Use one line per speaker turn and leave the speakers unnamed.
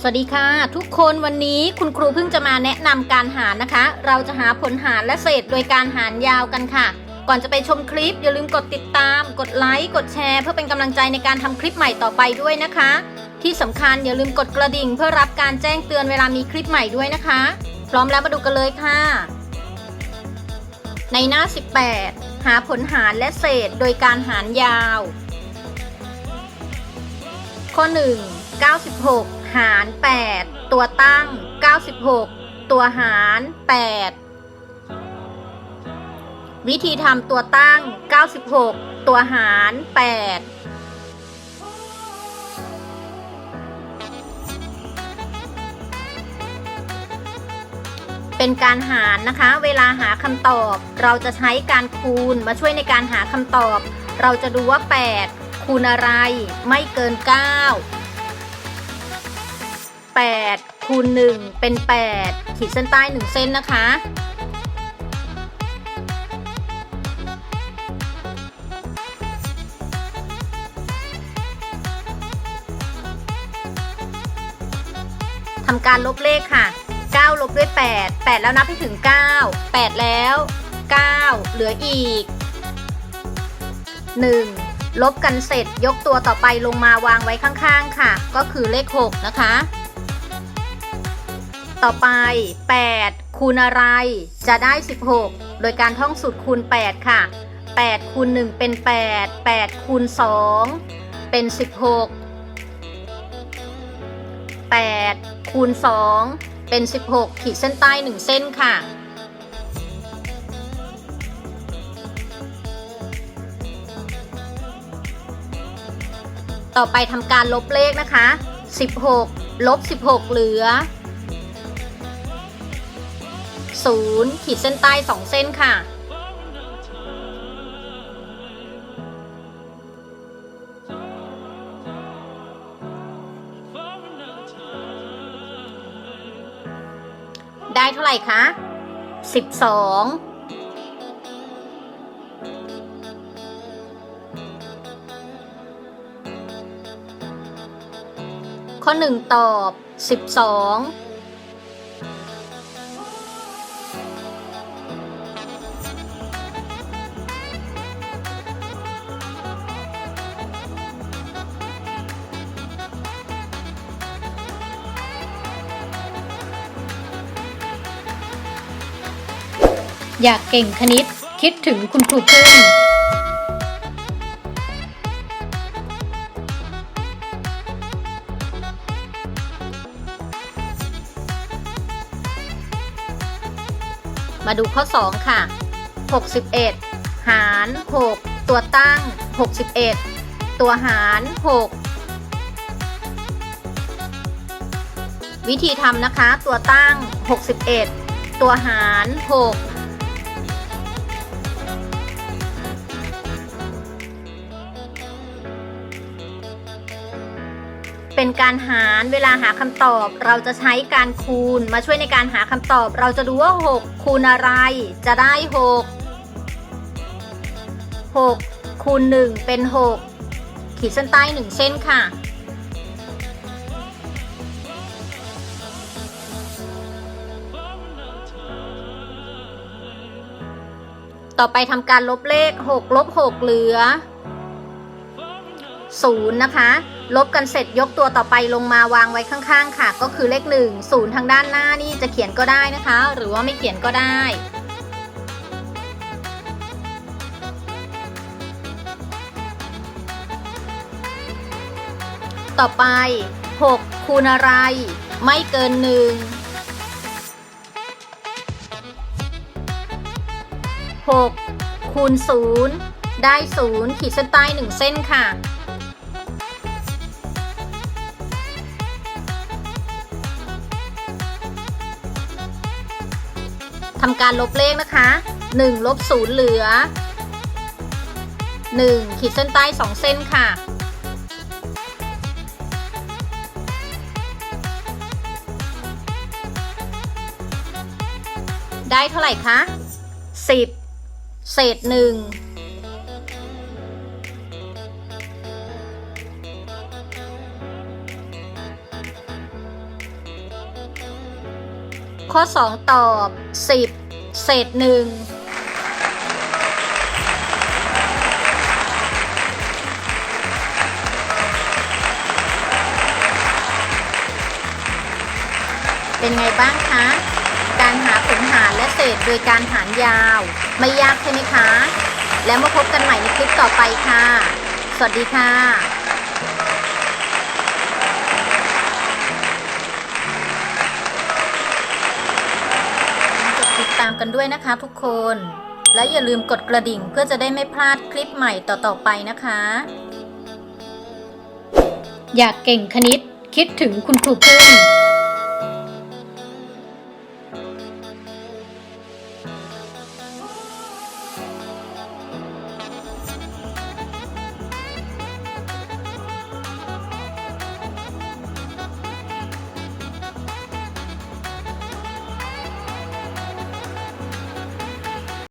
สวัสดีค่ะ ทุกคนวันนี้คุณครูเพิ่งจะมาแนะนำการหารนะคะ เราจะหาผลหารและเศษโดยการหารยาวกันค่ะ ก่อนจะไปชมคลิป อย่าลืมกดติดตาม กดไลค์กดแชร์เพื่อเป็นกำลังใจในการทำคลิปใหม่ต่อไปด้วยนะคะ ที่สำคัญอย่าลืมกดกระดิ่ง เพื่อรับการแจ้งเตือนเวลามีคลิปใหม่ด้วยนะคะ พร้อมแล้วมาดูกันเลยค่ะ ในหน้า 18 หาผลหารและเศษโดยการหารยาว ข้อ 1 96 หาร 8 ตัวตั้ง 96 ตัวหาร 8 วิธีทำตัวตั้ง 96 ตัวหาร 8เป็นการหารนะคะ เวลาหาคำตอบ เราจะใช้การคูณมาช่วยในการหาคำตอบ เราจะดูว่า 8 คูณอะไร ไม่เกิน 9 8คูณ1เป็น 8 ขีดเส้นใต้ 1 เส้นนะคะ ทำการลบเลขค่ะ 9 ลบด้วย 8 8 แล้วนับให้ถึง 9 8 แล้ว 9 เหลืออีก 1ลบกันเสร็จยกตัวต่อไปลงมาวางไว้ข้างๆ ค่ะ ก็คือเลข 6 นะคะ ต่อไป 8 คูณอะไร จะได้ 16 โดยการท่องสูตรคูณ 8 ค่ะ 8 คูณ 1 เป็น 8 8 คูณ 2 เป็น 16 8 คูณ 2 เป็น 16 ขีดเส้นใต้ 1 เส้นค่ะต่อไปทำการลบเลขนะคะ 16 ลบ 16 เหลือ 0 ขีดเส้นใต้ 2 เส้นค่ะ ได้เท่าไหร่คะ 12ข้อ 1 ตอบ 12 อยากเก่งคณิต คิดถึงคุณครูพึ่งมาดูข้อ 2 ค่ะ 61 หาร 6 ตัวตั้ง 61 ตัวหาร 6 วิธีทำนะคะ ตัวตั้ง 61 ตัวหาร 6 เป็นการหารเวลาหาคำตอบ เราจะใช้การคูณมาช่วยในการหาคำตอบ เราจะดูว่า 6 คูณอะไร จะได้ 6 6 คูณ 1 เป็น 6 ขีดเส้นใต้ 1 เส้นค่ะ ต่อไปทำการลบเลข 6 ลบ 6 เหลือ 0 นะคะ ลบกันเสร็จยกตัวต่อไปลงมาวางไว้ข้างๆ ค่ะ ก็คือเลข1 0ทางด้านหน้านี่จะเขียนก็ได้นะคะ หรือว่าไม่เขียนก็ได้ต่อไป 6 คูณอะไร ไม่เกิน1 6คูณ0ได้0ขีดเส้นใต้1เส้นค่ะำการลบเลขนะคะ1ลบ0เหลือ 1 ขีดเส้นใต้ 2 เส้นค่ะ ได้เท่าไหร่คะ 10 เศษ1 ข้อ 2 ตอบ 10 เศษหนึ่งเป็นไงบ้างคะ การหาผลหารและเศษโดยการหารยาว ไม่ยากใช่ไหมคะ แล้วมาพบกันใหม่ในคลิปต่อไปค่ะ สวัสดีค่ะามกันด้วยนะคะทุกคน และอย่าลืมกดกระดิ่งเพื่อจะได้ไม่พลาดคลิปใหม่ต่อๆไปนะคะ อยากเก่งคณิตคิดถึงคุณครูพึ่ง